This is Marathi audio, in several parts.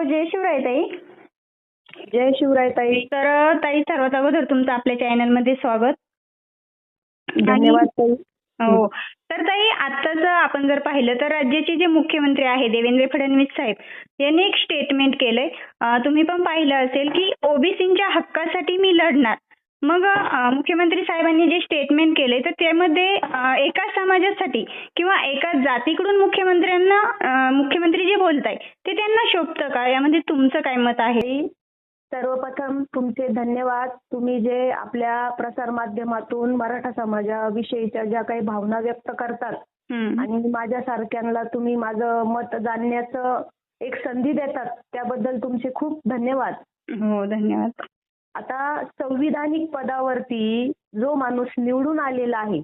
हॅलो जय शिवराय ताई. जय शिवराय ताई. तर ताई सर्वात अगोदर तुमचं आपल्या चॅनलमध्ये स्वागत. धन्यवाद ताई. हो. तर ताई आत्ताच आपण जर पाहिलं तर राज्याचे जे मुख्यमंत्री आहे देवेंद्र फडणवीस साहेब यांनी एक स्टेटमेंट केलंय. तुम्ही पण पाहिलं असेल की ओबीसीच्या हक्कासाठी मी लढणार. मग मुख्यमंत्री साहेबांनी जे स्टेटमेंट केले तर त्यामध्ये एका समाजासाठी किंवा एका जातीकडून मुख्यमंत्र्यांना मुख्यमंत्री जे बोलताय ते त्यांना शोभतं का? यामध्ये तुमचं काय मत आहे? सर्वप्रथम तुमचे धन्यवाद. तुम्ही जे आपल्या प्रसार माध्यमातून मराठा समाजाविषयीच्या ज्या काही भावना व्यक्त करतात. आणि माझ्या सारख्यांना तुम्ही माझं मत जाणण्याचं एक संधी देतात त्याबद्दल तुमचे खूप धन्यवाद. हो धन्यवाद. आता संविधानिक पदावरती जो माणूस निवडून आलेला आहे.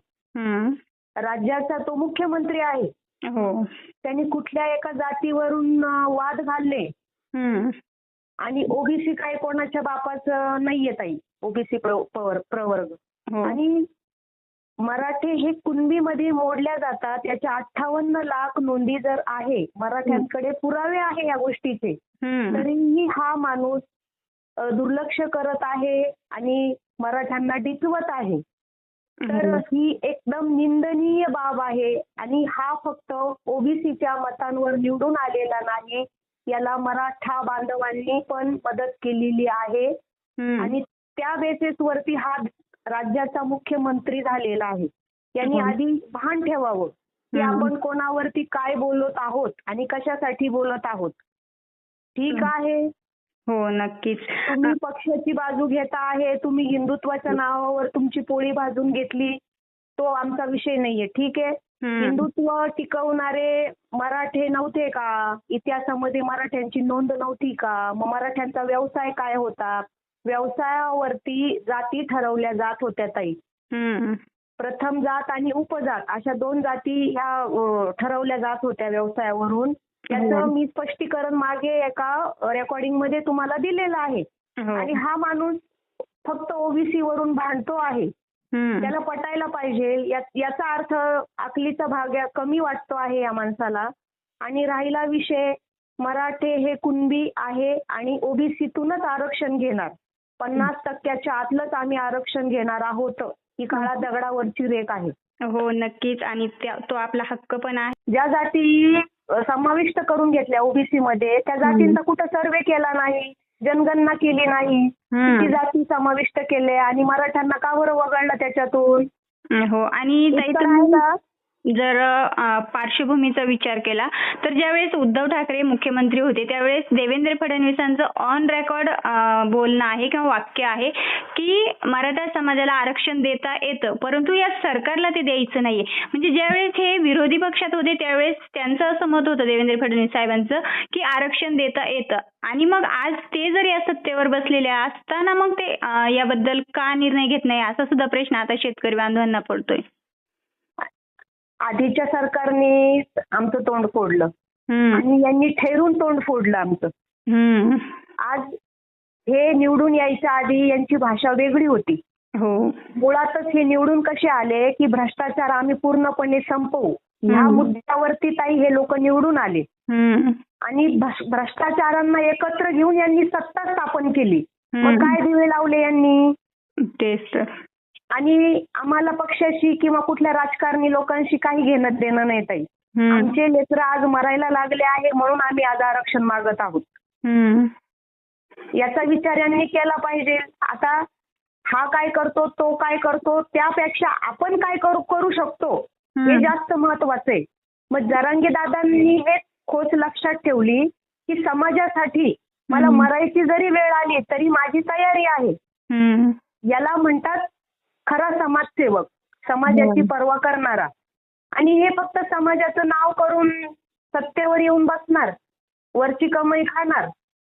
राज्याचा तो मुख्यमंत्री आहे हो त्यांनी कुठल्या एका जातीवरून वाद घालले. आणि ओबीसी काय कोणाच्या बापाचं नाहीये ताई ओबीसी प्रवर्ग हो आणि मराठे हे कुणबीमध्ये मोडल्या जातात याच्या अठ्ठावन्न लाख नोंदी जर आहे मराठ्यांकडे पुरावे आहे या गोष्टीचे. तरीही हा माणूस दुर्लक्ष करत आहे आणि मराठ्यांना डिचवत आहे तर हो. एकदम निंदनीय बाब आहे आणि हा फक्त ओबीसीच्या मतांवर निवडून आलेला नाही याला मराठा बांधवांनी पण मदत केलेली आहे. आणि त्या बेसिस वरती हा राज्याचा मुख्यमंत्री झालेला आहे यांनी हो. आधी भान ठेवावं की. आपण कोणावरती काय बोलत आहोत आणि कशासाठी बोलत आहोत ठीक. आहे हो नक्कीच. तुम्ही पक्षाची बाजू घेता आहे तुम्ही हिंदुत्वाच्या नावावर तुमची पोळी भाजून घेतली तो आमचा विषय नाहीये ठीक आहे. हिंदुत्व टिकवणारे मराठे नव्हते का? इतिहासामध्ये मराठ्यांची नोंद नव्हती का? मग मराठ्यांचा व्यवसाय काय होता? व्यवसायावरती जाती ठरवल्या जात होत्या ताई. हम्म. प्रथम जात आणि उपजात अशा दोन जाती ह्या ठरवल्या जात होत्या व्यवसायावरून. त्याचं हो. मी स्पष्टीकरण मागे एका रेकॉर्डिंगमध्ये तुम्हाला दिलेलं आहे. हो. आणि हा माणूस फक्त ओबीसी वरून भांडतो आहे. त्याला पटायला पाहिजे. या- याचा अर्थ अकलीचा भाग कमी वाटतो आहे या माणसाला. आणि राहिला विषय मराठे हे कुणबी आहे आणि ओबीसीतूनच आरक्षण घेणार. पन्नास टक्क्याच्या आतलंच आम्ही आरक्षण घेणार आहोत. ही काळा दगडावरची रेख आहे. हो नक्कीच. आणि तो आपला हक्क पण आहे. ज्या जाती समाविष्ट करून घेतल्या ओबीसी मध्ये. त्या जातींचा कुठं सर्वे केला नाही जनगणना केली नाही. किती जाती समाविष्ट केल्या आणि मराठ्यांना का बरं वगळलं त्याच्यातून? हो आणि जर पार्श्वभूमीचा विचार केला तर ज्यावेळेस उद्धव ठाकरे मुख्यमंत्री होते त्यावेळेस देवेंद्र फडणवीसांचं ऑन रेकॉर्ड बोलणं आहे किंवा वाक्य आहे की मराठा समाजाला आरक्षण देता येतं परंतु या सरकारला ते द्यायचं नाहीये. म्हणजे ज्यावेळेस हे विरोधी पक्षात होते त्यावेळेस त्यांचं असं मत होतं देवेंद्र फडणवीस साहेबांचं की आरक्षण देता येतं. आणि मग आज ते जर या सत्तेवर बसलेले असताना मग ते याबद्दल का निर्णय घेत नाही असा सुद्धा प्रश्न आता शेतकरी बांधवांना पडतोय. आधीच्या सरकारने आमचं तोंड फोडलं. आणि यांनी ठेरून तोंड फोडलं आमचं. आज हे निवडून यायच्या आधी यांची भाषा वेगळी होती हो मुळातच हे निवडून कसे आले की भ्रष्टाचार आम्ही पूर्णपणे संपवू ह्या. मुद्द्यावरती ताई हे लोक निवडून आले. आणि भ्रष्- भ्रष्टाचारांना एकत्र घेऊन यांनी सत्ता स्थापन केली मग. काय दिवे लावले यांनी तेच तर आणि आम्हाला पक्षाशी किंवा कुठल्या राजकारणी लोकांशी काही घेणं देणं नाही ताई. आमचे लेकरं आज मरायला लागले आहे म्हणून आम्ही आज आरक्षण मागत आहोत. याचा विचार यांनी केला पाहिजे आता हा काय करतो तो काय करतो त्यापेक्षा आपण काय करू करू शकतो हे. जास्त महत्वाचं आहे मग जरांगे दादांनी हे खोच लक्षात ठेवली की समाजासाठी मला. मरायची जरी वेळ आली तरी माझी तयारी आहे. याला म्हणतात खरा समाजसेवक समाजाची हो. पर्वा करणारा आणि हे फक्त समाजाचं नाव करून सत्तेवर येऊन बसणार वरची कमाई खाणार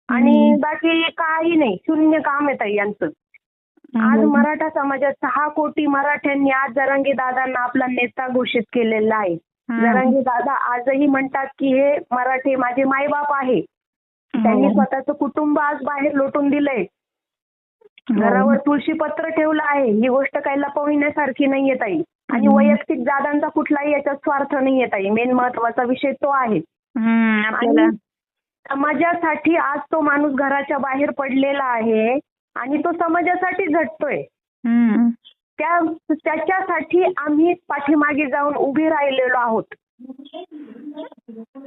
आणि. बाकी काही नाही शून्य काम आहे ताई यांचं आज हम्म. मराठा समाजात सहा कोटी मराठ्यांनी आज जरांगे दादांना आपला नेता घोषित केलेला आहे. जरांगे दादा आजही म्हणतात की हे मराठे माझे मायबाप आहे त्यांनी हो. स्वतःचं कुटुंब आज बाहेर लोटून दिलंय हो. घरावर तुळशी पत्र ठेवलं आहे. ही गोष्ट काही लपविण्यासारखी नाहीये ताई. आणि. वैयक्तिक दादांचा कुठलाही याच्यात स्वार्थ नाहीये ताई. मेन महत्त्वाचा विषय तो आहे. आणि समाजासाठी आज तो माणूस घराच्या बाहेर पडलेला आहे आणि तो समाजासाठी झटतोय. त्या त्याच्यासाठी आम्ही पाठीमागे जाऊन उभे राहिलेलो आहोत.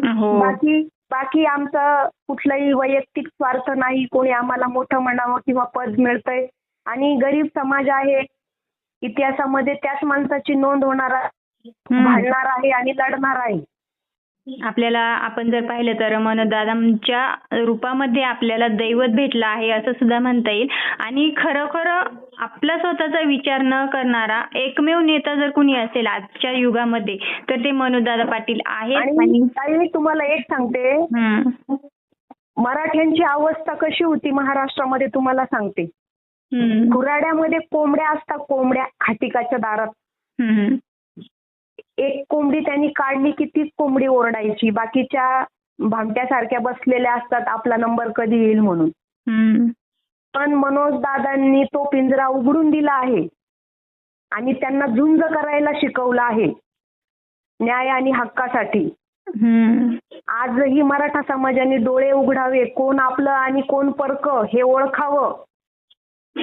हो. बाकी बाकी आमचं कुठलाही वैयक्तिक स्वार्थ नाही कोणी आम्हाला मोठं म्हणावं किंवा पद मिळतंय आणि गरीब समाज आहे इतिहासामध्ये त्याच माणसाची नोंद होणार. भांडणार आहे आणि लढणार आहे आपल्याला आपण जर पाहिलं तर मनोदादांच्या रूपामध्ये आपल्याला दैवत भेटलं आहे असं सुद्धा म्हणता येईल आणि खरोखर आपला स्वतःचा विचार न करणारा एकमेव नेता जर कुणी असेल आजच्या युगामध्ये तर ते मनोदादा पाटील मी तुम्हाला एक सांगते. मराठ्यांची अवस्था कशी होती महाराष्ट्रामध्ये तुम्हाला सांगते. खुराड्यामध्ये कोंबड्या असतात कोंबड्या खाटिकाच्या दारात. एक कोंबडी त्यांनी काढली की तीच कोंबडी ओरडायची. बाकीच्या भामट्यासारख्या बसलेल्या असतात आपला नंबर कधी येईल म्हणून. पण मनोज दादांनी तो पिंजरा उघडून दिला आहे. आणि त्यांना झुंज करायला शिकवलं आहे. न्याय आणि हक्कासाठी. आजही मराठा समाजाने डोळे उघडावे. कोण आपलं आणि कोण परक हे ओळखावं.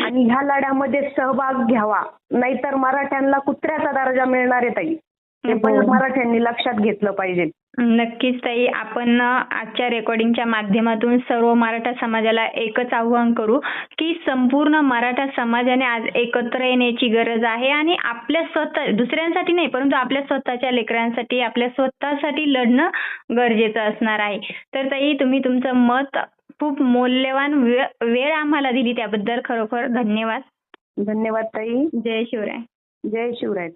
आणि ह्या लढ्यामध्ये सहभाग घ्यावा. नाहीतर मराठ्यांना कुत्र्याचा दर्जा मिळणार आहे ताई. हे पण हो. मराठ्यांनी लक्षात घेतलं पाहिजे. नक्कीच ताई आपण आजच्या रेकॉर्डिंगच्या माध्यमातून सर्व मराठा समाजाला एकच आव्हान करू की संपूर्ण मराठा समाजाने आज एकत्र येण्याची गरज आहे आणि आपल्या स्वतः दुसऱ्यांसाठी नाही परंतु आपल्या स्वतःच्या लेकरांसाठी आपल्या स्वतःसाठी लढणं गरजेचं असणार आहे. तर ताई तुम्ही तुमचं मत खूप मौल्यवान वेळ आम्हाला दिली त्याबद्दल खरोखर धन्यवाद. धन्यवाद ताई. जय शिवराय. जय शिवराय